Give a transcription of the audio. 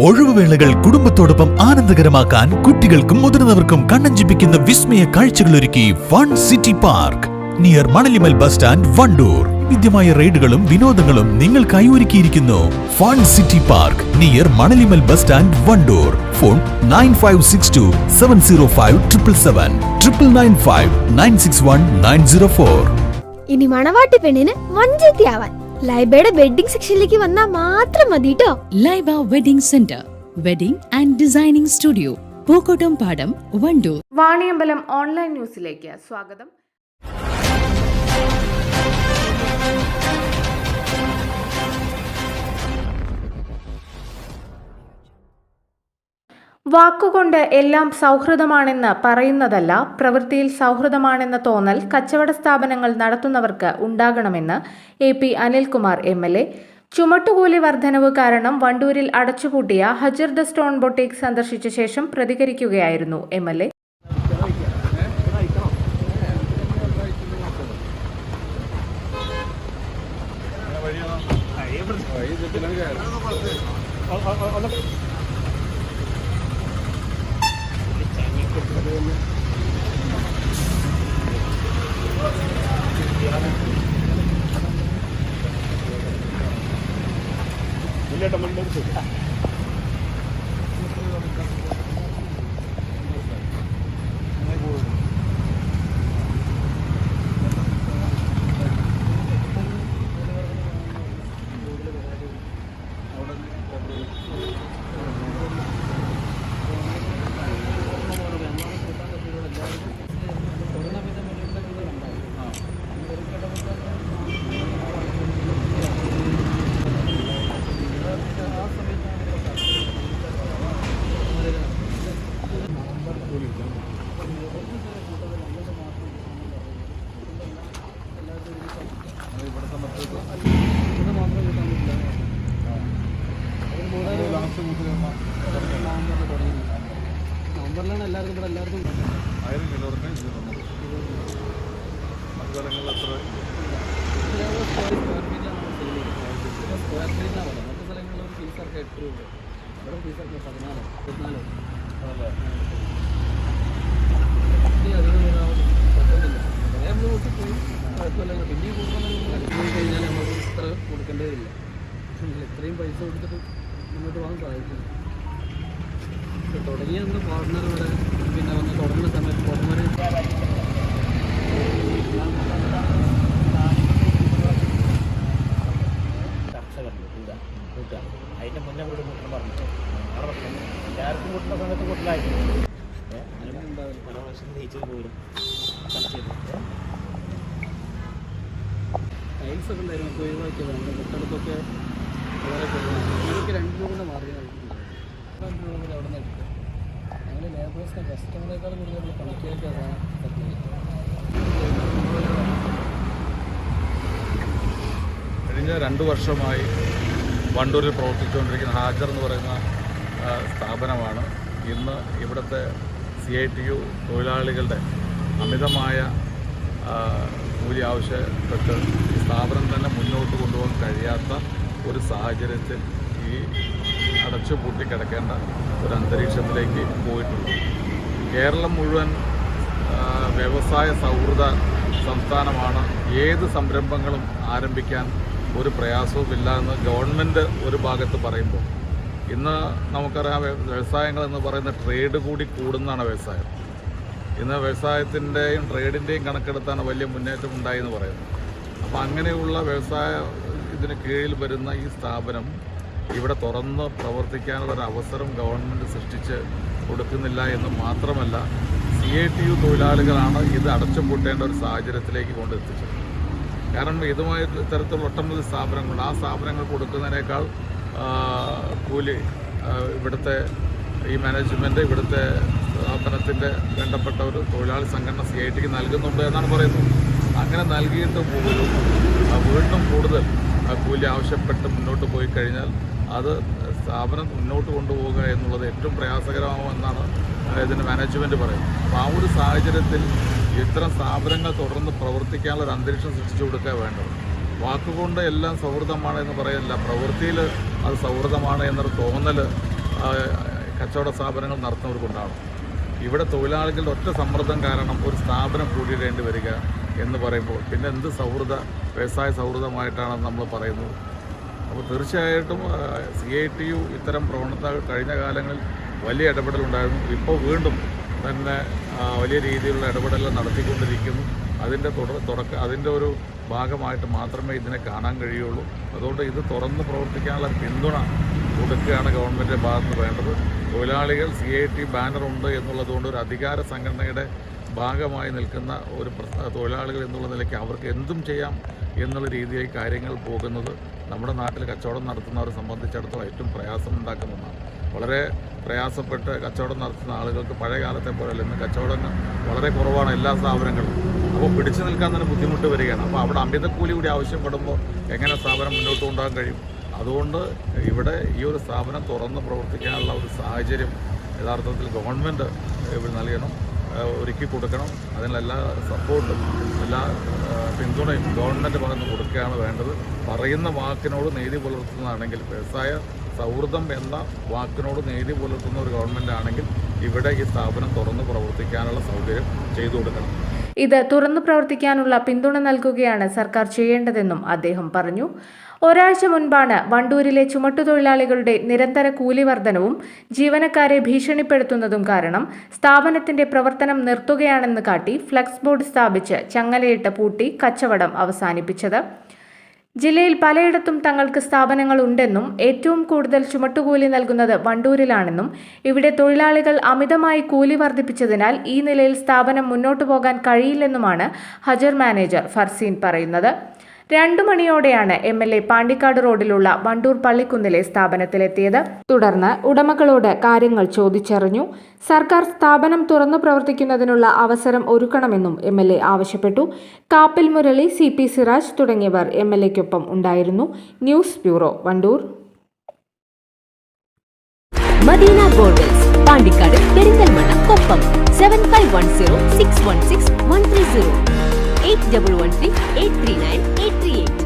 ഒഴിവുവേളകൾ കുടുംബത്തോടൊപ്പം ആനന്ദകരമാക്കാൻ കുട്ടികൾക്കും മുതിർന്നവർക്കും കണ്ണഞ്ചിപ്പിക്കുന്ന വിസ്മയ കാഴ്ചകളൊരുക്കി one city park. Near Manalimal bus stand Wandoor. വിദ്യമായ റൈഡുകളും വിനോദങ്ങളും നിങ്ങൾക്കായി ഒരുക്കിയിരിക്കുന്നു. Fun city park. Near Manalimal bus stand Wandoor. Phone nine five six two seven zero five triple seven. Triple nine five nine six one nine zero four. ഇനി മണവാട്ടി പെണ്ണിന് വഞ്ചത്തിയാവാൻ ലൈബയുടെ wedding സെക്ഷനിലേക്ക് വന്നാൽ മാത്രം മതി കേട്ടോ Laiba wedding centre wedding and designing studio Pookkottumpadam Wandoor. Vaniyambalam online ന്യൂസിലേക്ക് സ്വാഗതം. വാക്കുകൊണ്ട് എല്ലാം സൗഹൃദമാണെന്ന് പറയുന്നതല്ല പ്രവൃത്തിയിൽ സൗഹൃദമാണെന്ന തോന്നൽ കച്ചവട സ്ഥാപനങ്ങൾ നടത്തുന്നവർക്ക് ഉണ്ടാകണമെന്ന് A P Anilkumar M L A. ചുമട്ടുകൂലി വർധനവ് കാരണം വണ്ടൂരിൽ അടച്ചുപൂട്ടിയ ഹജർ ദ സ്റ്റോൺ ബൊട്ടീക് സന്ദർശിച്ച ശേഷം പ്രതികരിക്കുകയായിരുന്നു എം എൽ എ. เดิมนะเลือดมันลงสุด ഇവിടെ എല്ലാവർക്കും ആയിരം മറ്റു സ്ഥലങ്ങളിൽ അത്ര സ്ക്വയർ ഫീറ്റിലാണ് സ്ക്വയർ ഫീറ്റിനാണ് പറയുന്നത് മറ്റു സ്ഥലങ്ങളിൽ ഒരു ഫീസൊക്കെ എട്ട് രൂപ ഇവിടെ ഫീസൊക്കെ പതിനാല് പതിനാല്. പറ്റുന്നില്ല കുറേ പോയി. കുഴപ്പമില്ല. പിന്നെയും കൂടുതൽ പോയി കഴിഞ്ഞാൽ നമുക്ക് ഇത്ര കൊടുക്കേണ്ടതില്ല ഇത്രയും പൈസ കൊടുത്തിട്ട് മുന്നോട്ട് പോകാൻ സാധിക്കില്ല. തുടങ്ങിയ പാർട്ട്ണർ രണ്ട് രണ്ട് അവിടെ കഴിഞ്ഞ രണ്ട് വർഷമായി വണ്ടൂരിൽ പ്രവർത്തിച്ചുകൊണ്ടിരിക്കുന്ന ഹാജർ എന്ന് പറയുന്ന സ്ഥാപനമാണ്. ഇന്ന് ഇവിടുത്തെ സി ഐ ടി യു തൊഴിലാളികളുടെ അമിതമായ കൂലി ആവശ്യപ്പെട്ട് സ്ഥാപനം തന്നെ മുന്നോട്ട് കൊണ്ടുപോകാൻ കഴിയാത്ത ഒരു സാഹചര്യത്തിൽ ഈ അടച്ചു പൂട്ടി കിടക്കേണ്ട ഒരു അന്തരീക്ഷത്തിലേക്ക് പോയിട്ടുണ്ട്. കേരളം മുഴുവൻ വ്യവസായ സൗഹൃദ സംസ്ഥാനമാണ്. ഏത് സംരംഭങ്ങളും ആരംഭിക്കാൻ ഒരു പ്രയാസവുമില്ല എന്ന് ഗവൺമെന്റ് ഒരു ഭാഗത്ത് പറയുമ്പോൾ ഇന്ന് നമുക്കറിയാം വ്യ- വ്യവസായങ്ങൾ എന്ന് പറയുന്ന ട്രേഡ് കൂടി കൂടുന്നതാണ് വ്യവസായം. ഇന്ന് വ്യവസായത്തിന്റെയും ട്രേഡിന്റെയും കണക്കെടുത്താണ് വലിയ മുന്നേറ്റം ഉണ്ടായി എന്ന് പറയുന്നത്. അപ്പോൾ അങ്ങനെയുള്ള വ്യവസായ ഇതിന് കീഴിൽ വരുന്ന ഈ സ്ഥാപനം ഇവിടെ തുറന്ന് പ്രവർത്തിക്കാനുള്ള ഒരു അവസരം ഗവൺമെന്റ് സൃഷ്ടിച്ച് കൊടുക്കുന്നില്ല എന്ന് മാത്രമല്ല സി എ ടി യു തൊഴിലാളികളാണ് ഇത് അടച്ചുപൂട്ടേണ്ട ഒരു സാഹചര്യത്തിലേക്ക് കൊണ്ടെത്തിച്ചത് കാരണം ഇതുമായി തരത്തിലുള്ള ഒട്ടനവധി സ്ഥാപനങ്ങളുണ്ട്. ആ സ്ഥാപനങ്ങൾ കൊടുക്കുന്നതിനേക്കാൾ കൂലി ഇവിടുത്തെ ഈ മാനേജ്മെന്റ് ഇവിടുത്തെ സ്ഥാപനത്തിന്റെ വേണ്ടപ്പെട്ട ഒരു തൊഴിലാളി സംഘടന സി ഐ ടിക്ക് നൽകുന്നുണ്ട് എന്നാണ് പറയുന്നത്. അങ്ങനെ നൽകിയിട്ട് പോലും വീണ്ടും കൂടുതൽ കൂലി ആവശ്യപ്പെട്ട് മുന്നോട്ട് പോയി കഴിഞ്ഞാൽ അത് സ്ഥാപനം മുന്നോട്ട് കൊണ്ടുപോവുക എന്നുള്ളത് ഏറ്റവും പ്രയാസകരമാകുമെന്നാണ് ഇതിന്റെ മാനേജ്മെന്റ് പറയുന്നത്. അപ്പോൾ ആ ഒരു സാഹചര്യത്തിൽ ഇത്തരം സ്ഥാപനങ്ങൾ തുടർന്ന് പ്രവർത്തിക്കാനുള്ള ഒരു അന്തരീക്ഷം സൃഷ്ടിച്ചു കൊടുക്കുക വേണ്ടത്. വാക്കുകൊണ്ട് എല്ലാം സൗഹൃദമാണ് എന്ന് പറയില്ല. പ്രവൃത്തിയിൽ അത് സൗഹൃദമാണ് എന്നൊരു തോന്നൽ കച്ചവട സ്ഥാപനങ്ങൾ നടത്തുന്നവർക്കുണ്ടാകും ഇവിടെ തൊഴിലാളികളുടെ ഒറ്റ സമ്മർദ്ദം കാരണം ഒരു സ്ഥാപനം കൂടിയിടേണ്ടി വരിക എന്ന് പറയുമ്പോൾ പിന്നെ എന്ത് സൗഹൃദ വ്യവസായ സൗഹൃദമായിട്ടാണ് നമ്മൾ പറയുന്നത്. അപ്പോൾ തീർച്ചയായിട്ടും സി ഐ ടി യു ഇത്തരം പ്രവണത കഴിഞ്ഞ കാലങ്ങളിൽ വലിയ ഇടപെടലുണ്ടായിരുന്നു. ഇപ്പോൾ വീണ്ടും തന്നെ വലിയ രീതിയിലുള്ള ഇടപെടലുകൾ നടത്തിക്കൊണ്ടിരിക്കുന്നു. അതിന്റെ തുടക്ക അതിന്റെ ഒരു ഭാഗമായിട്ട് മാത്രമേ ഇതിനെ കാണാൻ കഴിയുള്ളൂ. അതുകൊണ്ട് ഇത് തുറന്ന് പ്രവർത്തിക്കാനുള്ള പിന്തുണ കൊടുക്കുകയാണ് ഗവൺമെന്റിന്റെ ഭാഗത്ത് വേണ്ടത്. തൊഴിലാളികൾ സി ഐ ടി ബാനറുണ്ട് എന്നുള്ളതുകൊണ്ട് ഒരു അധികാര സംഘടനയുടെ ഭാഗമായി നിൽക്കുന്ന ഒരു തൊഴിലാളികൾ എന്നുള്ള നിലയ്ക്ക് അവർക്ക് എന്തും ചെയ്യാം എന്നുള്ള രീതിയിൽ കാര്യങ്ങൾ പോകുന്നത് നമ്മുടെ നാട്ടിൽ കച്ചവടം നടത്തുന്നവരെ സംബന്ധിച്ചിടത്തോളം ഏറ്റവും പ്രയാസം ഒന്നാണ്. വളരെ പ്രയാസപ്പെട്ട് കച്ചവടം നടത്തുന്ന ആളുകൾക്ക് പഴയ കാലത്തെ പോലെ ഇന്ന് കച്ചവടങ്ങൾ വളരെ കുറവാണ് എല്ലാ സ്ഥാപനങ്ങളും അപ്പോൾ പിടിച്ചു നിൽക്കാൻ തന്നെ ബുദ്ധിമുട്ട് വരികയാണ്. അപ്പോൾ അവിടെ അമിതക്കൂലി കൂടി ആവശ്യപ്പെടുമ്പോൾ എങ്ങനെ സ്ഥാപനം മുന്നോട്ട് കൊണ്ടുപോകാൻ കഴിയും? അതുകൊണ്ട് ഇവിടെ ഈ ഒരു സ്ഥാപനം തുറന്ന് പ്രവർത്തിക്കാനുള്ള ഒരു സാഹചര്യം യഥാർത്ഥത്തിൽ ഗവൺമെന്റ് ഇവിടെ നൽകണം. ഒരുക്കി കൊടുക്കണം. അതിനുള്ള എല്ലാ സപ്പോർട്ടും എല്ലാ പിന്തുണയും ഗവൺമെന്റ് പറഞ്ഞ് കൊടുക്കുകയാണ് വേണ്ടത്. പറയുന്ന വാക്കിനോട് നീതി പുലർത്തുന്നതാണെങ്കിൽ വ്യവസായ സൗഹൃദം എന്ന വാക്കിനോട് നീതി പുലർത്തുന്ന ഒരു ഗവൺമെന്റ് ആണെങ്കിൽ ഇവിടെ ഈ സ്ഥാപനം തുറന്ന് പ്രവർത്തിക്കാനുള്ള സൗകര്യം ചെയ്തു കൊടുക്കണം. ഇത് തുറന്നു പ്രവർത്തിക്കാനുള്ള പിന്തുണ നൽകുകയാണ് സർക്കാർ ചെയ്യേണ്ടതെന്നും അദ്ദേഹം പറഞ്ഞു. ഒരാഴ്ച മുൻപാണ് വണ്ടൂരിലെ ചുമട്ടുതൊഴിലാളികളുടെ നിരന്തര കൂലി വർധനവും ജീവനക്കാരെ ഭീഷണിപ്പെടുത്തുന്നതും കാരണം സ്ഥാപനത്തിന്റെ പ്രവർത്തനം നിർത്തുകയാണെന്ന് കാട്ടി ഫ്ലക്സ് ബോർഡ് സ്ഥാപിച്ച് ചങ്ങലയിട്ട് പൂട്ടി കച്ചവടം അവസാനിപ്പിച്ചത്. ജില്ലയിൽ പലയിടത്തും തങ്ങൾക്ക് സ്ഥാപനങ്ങൾ ഉണ്ടെന്നും ഏറ്റവും കൂടുതൽ ചുമട്ടുകൂലി നൽകുന്നത് വണ്ടൂരിലാണെന്നും ഇവിടെ തൊഴിലാളികൾ അമിതമായി കൂലി വർദ്ധിപ്പിച്ചതിനാൽ ഈ നിലയിൽ സ്ഥാപനം മുന്നോട്ടു പോകാൻ കഴിയില്ലെന്നുമാണ് ഹജർ മാനേജർ ഫർസീൻ പറയുന്നത്. രണ്ടു മണിയോടെയാണ് എം എൽ എ പാണ്ടിക്കാട് റോഡിലുള്ള വണ്ടൂർ പള്ളിക്കുന്നിലെ സ്ഥാപനത്തിലെത്തിയത്. തുടർന്ന് ഉടമകളോട് കാര്യങ്ങൾ ചോദിച്ചറിഞ്ഞു. സർക്കാർ സ്ഥാപനം തുറന്നു പ്രവർത്തിക്കുന്നതിനുള്ള അവസരം ഒരുക്കണമെന്നും എം എൽ എ ആവശ്യപ്പെട്ടു. കാപ്പിൽ മുരളി സി പി സിറാജ് തുടങ്ങിയവർ എം എൽ എക്കൊപ്പം ഉണ്ടായിരുന്നു. News bureau Wandoor. Madina goldens Pandikkad Perinthalmanna Koppam seven five one zero six one six one three zero eight double one six eight three nine eight three eight